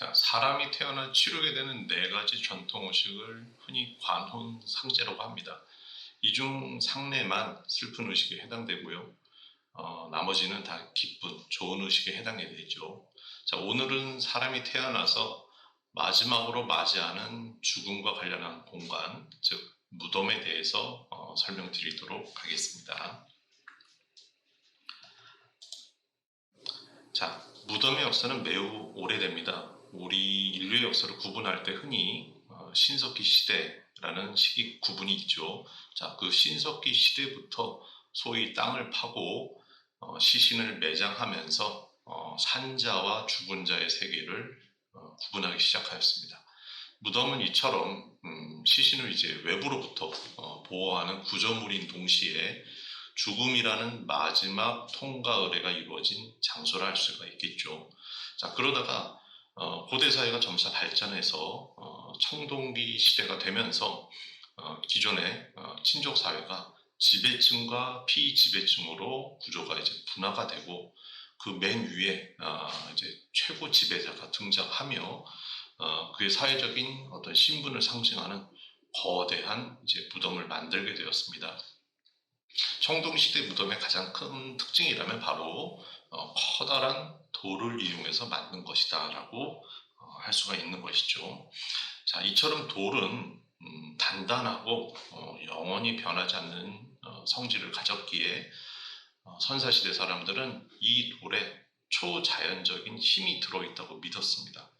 자, 사람이 태어나 치르게 되는 네 가지 전통 의식을 흔히 관혼 상제라고 합니다. 이 중 상례만 슬픈 의식에 해당되고요. 어, 나머지는 다 기쁜, 좋은 의식에 해당이 되죠. 자, 오늘은 사람이 태어나서 마지막으로 맞이하는 죽음과 관련한 공간, 즉 무덤에 대해서 어, 설명드리도록 하겠습니다. 자, 무덤의 역사는 매우 오래됩니다. 우리 인류의 역사를 구분할 때 흔히 어, 신석기 시대라는 시기 구분이 있죠. 자, 그 신석기 시대부터 소위 땅을 파고 어, 시신을 매장하면서 어, 산자와 죽은 자의 세계를 어, 구분하기 시작하였습니다. 무덤은 이처럼 음, 시신을 이제 외부로부터 어, 보호하는 구조물인 동시에 죽음이라는 마지막 통과 의례가 이루어진 장소라 할 수가 있겠죠. 자 그러다가 어, 고대 사회가 점차 발전해서 어, 청동기 시대가 되면서 어, 기존의 어, 친족 사회가 지배층과 피지배층으로 구조가 이제 분화가 되고 그 맨 위에 아, 이제 최고 지배자가 등장하며 어, 그의 사회적인 어떤 신분을 상징하는 거대한 이제 무덤을 만들게 되었습니다. 청동 시대 무덤의 가장 큰 특징이라면 바로 어, 커다란 돌을 이용해서 만든 것이다라고 어, 할 수가 있는 것이죠. 자, 이처럼 돌은 음, 단단하고 어, 영원히 변하지 않는 어, 성질을 가졌기에 어, 선사시대 사람들은 이 돌에 초자연적인 힘이 들어있다고 믿었습니다.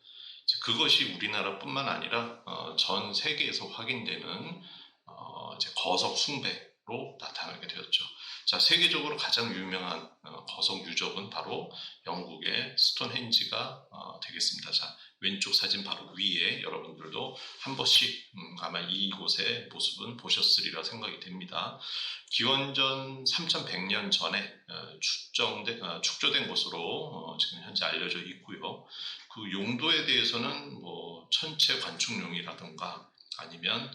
그것이 우리나라뿐만 아니라 어, 전 세계에서 확인되는 어, 거석 숭배 로 나타나게 되었죠. 자, 세계적으로 가장 유명한 어, 거석 유적은 바로 영국의 스톤헨지가 어, 되겠습니다. 자, 왼쪽 사진 바로 위에 여러분들도 한 번씩 음, 아마 이곳의 모습은 보셨으리라 생각이 됩니다. 기원전 3100년 전에 어, 축정된, 어, 축조된 것으로 어, 지금 현재 알려져 있고요. 그 용도에 대해서는 뭐 천체 관측용이라든가 아니면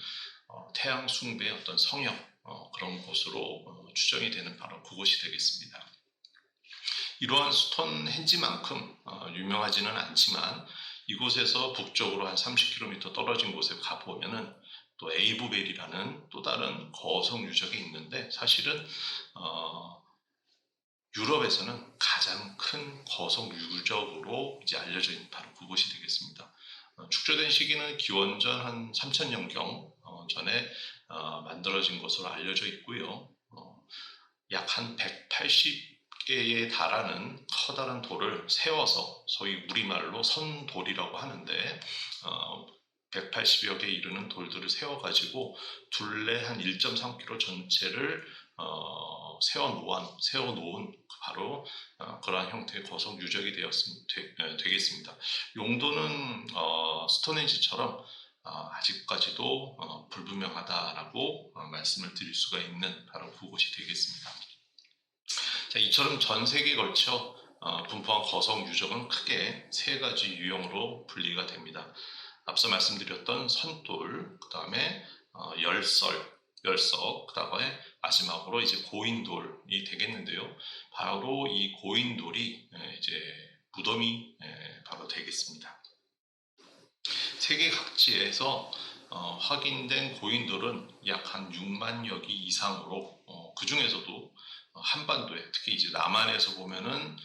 어, 태양 숭배의 어떤 성형 어, 그런 곳으로 어, 추정이 되는 바로 그곳이 되겠습니다. 이러한 스톤헨지만큼 어, 유명하지는 않지만 이곳에서 북쪽으로 한 30km 떨어진 곳에 가보면은 또 에이브벨이라는 또 다른 거성 유적이 있는데 사실은 어, 유럽에서는 가장 큰 거성 유적으로 이제 알려져 있는 바로 그곳이 되겠습니다. 어, 축조된 시기는 기원전 한 3000년경 어, 전에 어, 만들어진 것으로 알려져 있고요. 어, 약한 180개에 달하는 커다란 돌을 세워서 소위 우리말로 선돌이라고 하는데 어, 180여 개 이르는 돌들을 세워가지고 둘레 한 1.3km 전체를 어, 세워놓은, 세워놓은 바로 어, 그러한 형태의 거성 유적이 되었습, 되, 되겠습니다. 용도는 어, 스톤헨지처럼 어, 아직까지도 어, 불분명하다라고 어, 말씀을 드릴 수가 있는 바로 그곳이 되겠습니다. 자, 이처럼 전 세계에 걸쳐 어, 분포한 거성 유적은 크게 세 가지 유형으로 분리가 됩니다. 앞서 말씀드렸던 선돌, 그 다음에 어, 열설, 열석, 그 다음에 마지막으로 이제 고인돌이 되겠는데요. 바로 이 고인돌이 에, 이제 무덤이 에, 바로 되겠습니다. 세계 각지에서 어, 확인된 고인돌은 약 한 6만여 기 이상으로 어, 그 중에서도 어, 한반도에 특히 이제 남한에서 보면은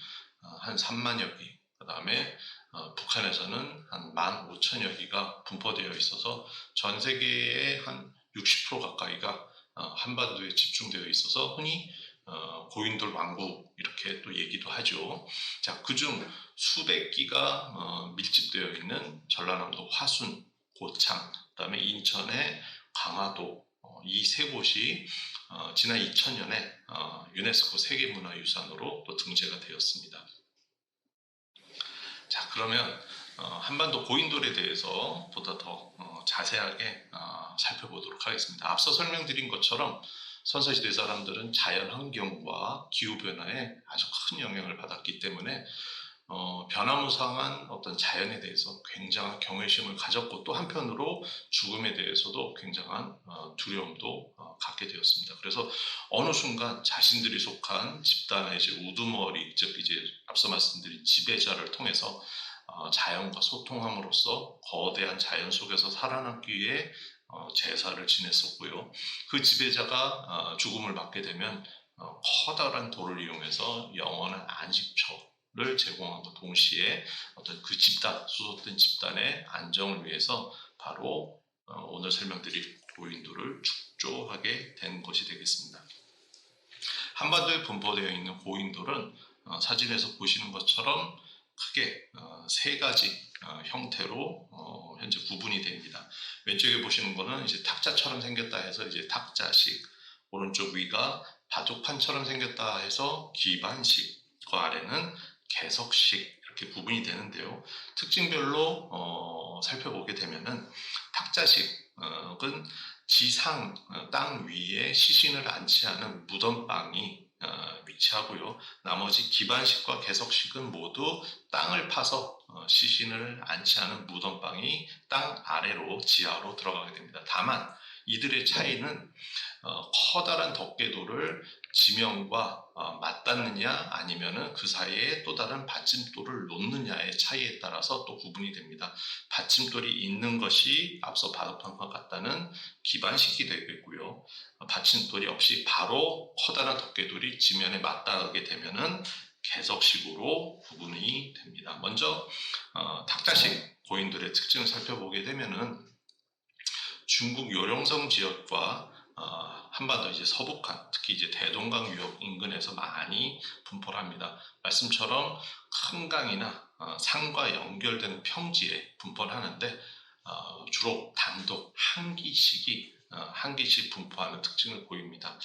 어, 한 3만여 기, 그 다음에 어, 북한에서는 한 15,000여 기가 분포되어 있어서 전 세계의 한 60% 가까이가 어, 한반도에 집중되어 있어서 흔히 어, 고인돌 왕국 이렇게 또 얘기도 하죠. 자, 그중 수백 기가 어, 밀집되어 있는 전라남도 화순, 고창, 그다음에 인천의 강화도 어, 이세 곳이 어, 지난 2000년에 어, 유네스코 세계문화유산으로 또 등재가 되었습니다. 자, 그러면 어, 한반도 고인돌에 대해서 보다 더 어, 자세하게 어, 살펴보도록 하겠습니다. 앞서 설명드린 것처럼 선사시대 사람들은 자연 환경과 기후 변화에 아주 큰 영향을 받았기 때문에 어, 변화무쌍한 어떤 자연에 대해서 굉장한 경외심을 가졌고 또 한편으로 죽음에 대해서도 굉장한 어, 두려움도 어, 갖게 되었습니다. 그래서 어느 순간 자신들이 속한 집단의 이제 우두머리 즉 이제 앞서 말씀드린 지배자를 통해서 어, 자연과 소통함으로써 거대한 자연 속에서 살아남기 위해 어, 제사를 지냈었고요. 그 지배자가 어, 죽음을 맞게 되면 어, 커다란 돌을 이용해서 영원한 안식처를 제공함과 동시에 어떤 그 집단, 수속된 집단의 안정을 위해서 바로 어, 오늘 설명드릴 고인돌을 축조하게 된 것이 되겠습니다. 한반도에 분포되어 있는 고인돌은 어, 사진에서 보시는 것처럼 크게 어, 세 가지 어, 형태로 어, 현재 구분이 됩니다. 왼쪽에 보시는 거는 이제 탁자처럼 생겼다 해서 이제 탁자식, 오른쪽 위가 바둑판처럼 생겼다 해서 기반식, 그 아래는 개석식 이렇게 구분이 되는데요. 특징별로 어, 살펴보게 되면은 탁자식은 지상 어, 땅 위에 시신을 안치하는 무덤방이 어, 위치하고요. 나머지 기반식과 개석식은 모두 땅을 파서 어, 시신을 안치하는 무덤방이 땅 아래로 지하로 들어가게 됩니다. 다만 이들의 차이는 어, 커다란 덮개돌을 지면과 어, 맞닿느냐 아니면은 그 사이에 또 다른 받침돌을 놓느냐의 차이에 따라서 또 구분이 됩니다. 받침돌이 있는 것이 앞서 바둑판과 같다는 기반식이 되겠고요. 어, 받침돌이 없이 바로 커다란 덮개돌이 지면에 맞닿게 되면은 개석식으로 구분이 됩니다. 먼저 어, 탁자식 고인돌의 특징을 살펴보게 되면은 중국 요령성 지역과 어, 한반도 이제 서북한 특히 이제 대동강 유역 인근에서 많이 분포를 합니다. 말씀처럼 큰 강이나 어, 산과 연결되는 평지에 분포를 하는데 어, 주로 단독 한 기씩이 어, 한 기씩 분포하는 특징을 보입니다.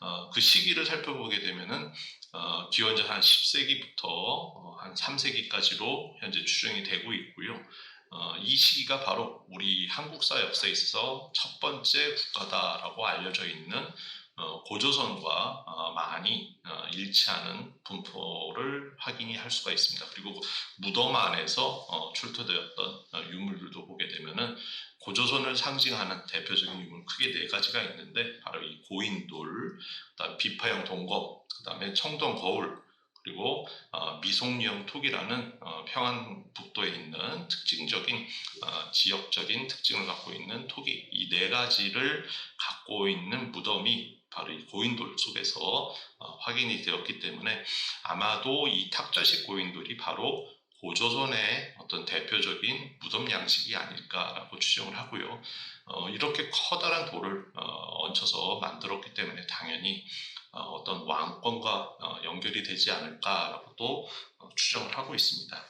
어, 그 시기를 살펴보게 되면은 어, 기원전 한 10세기부터 어, 한 3세기까지로 현재 추정이 되고 있고요. 어, 이 시기가 바로 우리 한국사 역사에 있어서 첫 번째 국가다라고 알려져 있는 어, 고조선과 어, 많이 어, 일치하는 분포를 확인이 할 수가 있습니다. 그리고 무덤 안에서 어, 출토되었던 어, 유물들도 보게 되면은 고조선을 상징하는 대표적인 유물 크게 네 가지가 있는데 바로 이 고인돌, 그다음 비파형 동거, 그다음에 청동 거울, 그리고 어, 미송령 톡이라는 어, 평안북도에 있는 특징적인 어, 지역적인 특징을 갖고 있는 톡이 이 네 가지를 갖고 있는 무덤이 바로 이 고인돌 속에서 어, 확인이 되었기 때문에 아마도 이 탁자식 고인돌이 바로 고조선의 어떤 대표적인 무덤 양식이 아닐까라고 추정을 하고요. 어, 이렇게 커다란 돌을 어, 얹혀서 만들었기 때문에 당연히 어, 떤 왕권과 어, 연결이 되지 않을까라고 또 어, 추정을 하고 있습니다.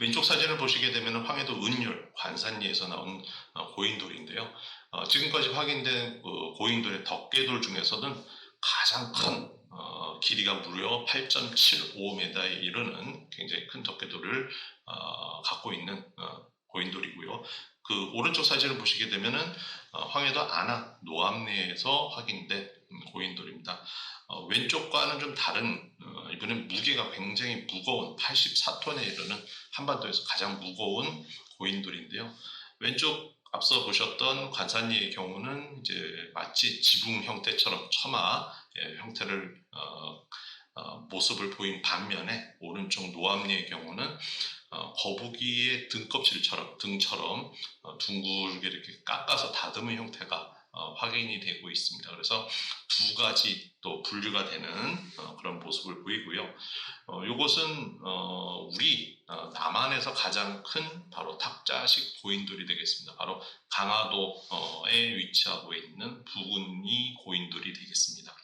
왼쪽 사진을 보시게 되면 황해도 은율 관산리에서 나온 어, 고인돌인데요. 어, 지금까지 확인된 그 고인돌의 덮개돌 중에서는 가장 큰 어, 길이가 무려 8.75m에 이르는 굉장히 큰 어, 갖고 있는 어, 고인돌이고요. 그 오른쪽 사진을 보시게 되면은 어, 황해도 안악 노암내에서 확인된 음, 고인돌입니다. 어, 왼쪽과는 좀 다른 어, 이번엔 무게가 굉장히 무거운 84톤에 이르는 한반도에서 가장 무거운 고인돌인데요. 왼쪽 앞서 보셨던 관산리의 경우는 이제 마치 지붕 형태처럼 처마 예, 형태를 어, 어, 모습을 보인 반면에 오른쪽 노암리의 경우는 어, 거북이의 등껍질처럼 등처럼 어, 둥글게 이렇게 깎아서 다듬은 형태가 어, 확인이 되고 있습니다. 그래서 두 가지 또 분류가 되는 어, 그런 모습을 보이고요. 어, 이것은 어, 우리 어, 남한에서 가장 큰 바로 탁자식 고인돌이 되겠습니다. 바로 강화도에 위치하고 있는 부근이 고인돌이 되겠습니다.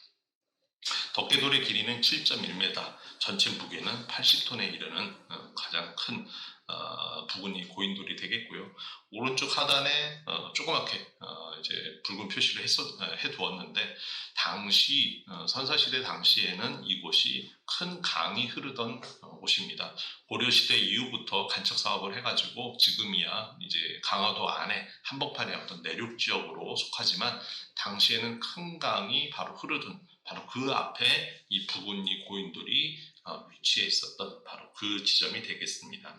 덮개돌의 길이는 7.1m, 전체 무게는 80톤에 이르는 어, 가장 큰 어, 부근이 고인돌이 되겠고요. 오른쪽 하단에 어, 조그맣게 어, 이제 붉은 표시를 어, 해두었는데 당시 어, 선사시대 당시에는 이곳이 큰 강이 흐르던 어, 곳입니다. 고려시대 이후부터 간척 사업을 해가지고 지금이야 이제 강화도 안에 한복판의 어떤 내륙 지역으로 속하지만 당시에는 큰 강이 바로 흐르던 바로 그 앞에 이 부근이 고인돌이 어, 위치해 있었던 바로 그 지점이 되겠습니다.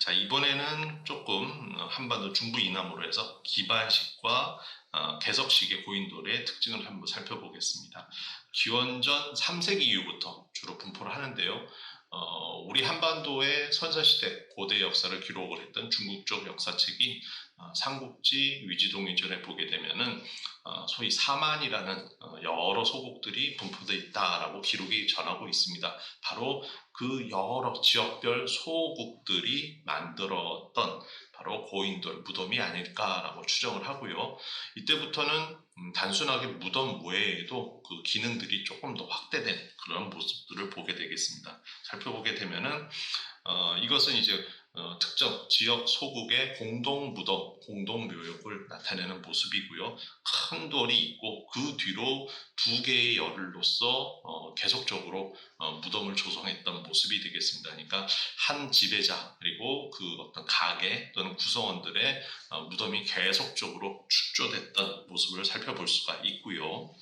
자 이번에는 조금 어, 한반도 중부 이남으로 해서 기반식과 어, 개석식의 고인돌의 특징을 한번 살펴보겠습니다. 기원전 3세기 이후부터 주로 분포를 하는데요. 어, 우리 한반도의 선사시대 고대 역사를 기록을 했던 중국 쪽 역사책이 어, 삼국지 위지동인전에 보게 되면은 어, 소위 사만이라는 어, 여러 소국들이 분포되어 있다라고 기록이 전하고 있습니다. 바로 그 여러 지역별 소국들이 만들었던 바로 고인돌 무덤이 아닐까라고 추정을 하고요. 이때부터는 음, 단순하게 무덤 외에도 그 기능들이 조금 더 확대된 그런 모습들을 보게 되겠습니다. 살펴보게 되면은 어, 이것은 이제 어, 특정 지역 소국의 공동 무덤, 공동 묘역을 나타내는 모습이고요. 큰 돌이 있고 그 뒤로 두 개의 열흘로서 어, 계속적으로 어, 무덤을 조성했던 모습이 되겠습니다. 그러니까 한 지배자 그리고 그 어떤 가게 또는 구성원들의 어, 무덤이 계속적으로 축조됐던 모습을 살펴볼 수가 있고요.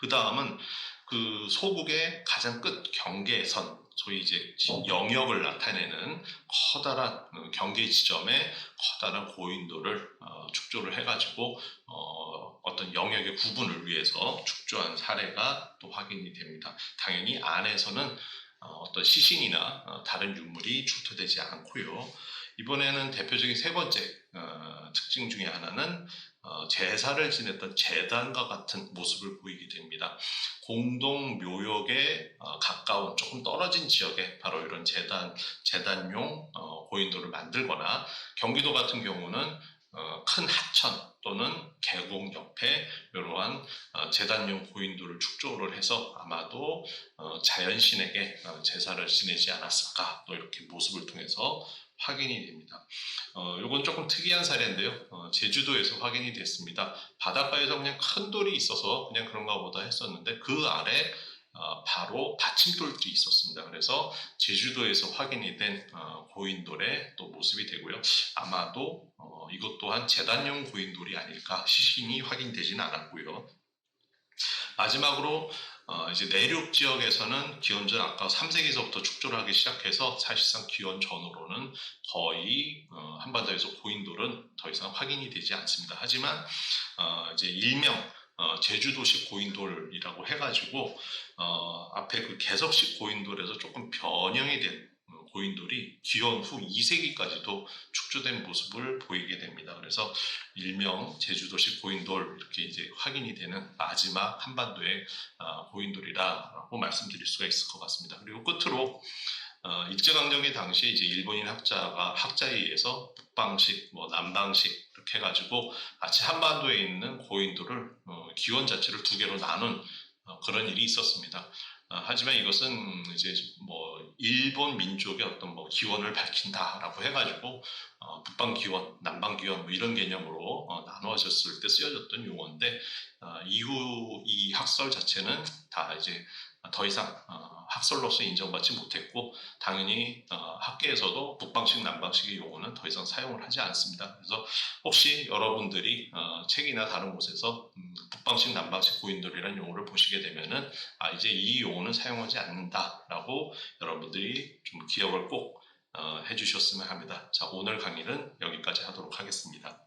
그 다음은 그 소국의 가장 끝 경계선, 소위 이제 영역을 나타내는 커다란 어, 경계 지점에 커다란 고인돌을 어, 축조를 해가지고 어, 어떤 영역의 구분을 위해서 축조한 사례가 또 확인이 됩니다. 당연히 안에서는 어, 어떤 시신이나 어, 다른 유물이 출토되지 않고요. 이번에는 대표적인 세 번째 어, 특징 중에 하나는 어, 제사를 지냈던 재단과 같은 모습을 보이게 됩니다. 공동 묘역에 어, 가까운 조금 떨어진 지역에 바로 이런 재단 재단용 어, 고인돌을 만들거나 경기도 같은 경우는 어, 큰 하천 또는 계곡 옆에 이러한 어, 재단용 고인돌을 축조를 해서 아마도 어, 자연신에게 어, 제사를 지내지 않았을까 또 이렇게 모습을 통해서 확인이 됩니다. 어, 이건 조금 특이한 사례인데요. 어, 제주도에서 확인이 됐습니다. 바닷가에서 그냥 큰 돌이 있어서 그냥 그런가 보다 했었는데 그 아래 어, 바로 받침돌들이 있었습니다. 그래서 제주도에서 확인이 된 어, 고인돌의 또 모습이 되고요. 아마도 어, 이것 또한 재단용 고인돌이 아닐까 시신이 확인되지는 않았고요. 마지막으로 어, 이제 내륙 지역에서는 기원전 아까 3세기서부터 축조를 하기 시작해서 사실상 기원 전후로는 거의 어, 한반도에서 고인돌은 더 이상 확인이 되지 않습니다. 하지만 어, 이제 일명 어, 제주도식 고인돌이라고 해가지고 어, 앞에 그 개석식 고인돌에서 조금 변형이 된 어, 고인돌이 기원 후 2세기까지도 축조된 모습을 보이게 됩니다. 그래서 일명 제주도식 고인돌 이렇게 이제 확인이 되는 마지막 한반도의 어, 고인돌이라고 말씀드릴 수가 있을 것 같습니다. 그리고 끝으로 어, 일제강점기 당시에 이제 일본인 학자가 학자에 의해서 북방식, 뭐 남방식 이렇게 해가지고 마치 한반도에 있는 고인돌을 어, 기원 자체를 두 개로 나눈 어, 그런 일이 있었습니다. 어, 하지만 이것은 이제 뭐 일본 민족의 어떤 뭐 기원을 밝힌다라고 해가지고 어, 북방 기원, 남방 기원 뭐 이런 개념으로 어, 나누어졌을 때 쓰여졌던 용어인데 어, 이후 이 학설 자체는 다 이제 더 이상 어, 학설로서 인정받지 못했고 당연히 어, 학계에서도 북방식, 남방식의 용어는 더 이상 사용을 하지 않습니다. 그래서 혹시 여러분들이 어, 책이나 다른 곳에서 음, 북방식, 남방식 고인돌이라는 용어를 보시게 되면은 아 이제 이 용어는 사용하지 않는다라고 여러분들이 좀 기억을 꼭 어, 해주셨으면 합니다. 자 오늘 강의는 여기까지 하도록 하겠습니다.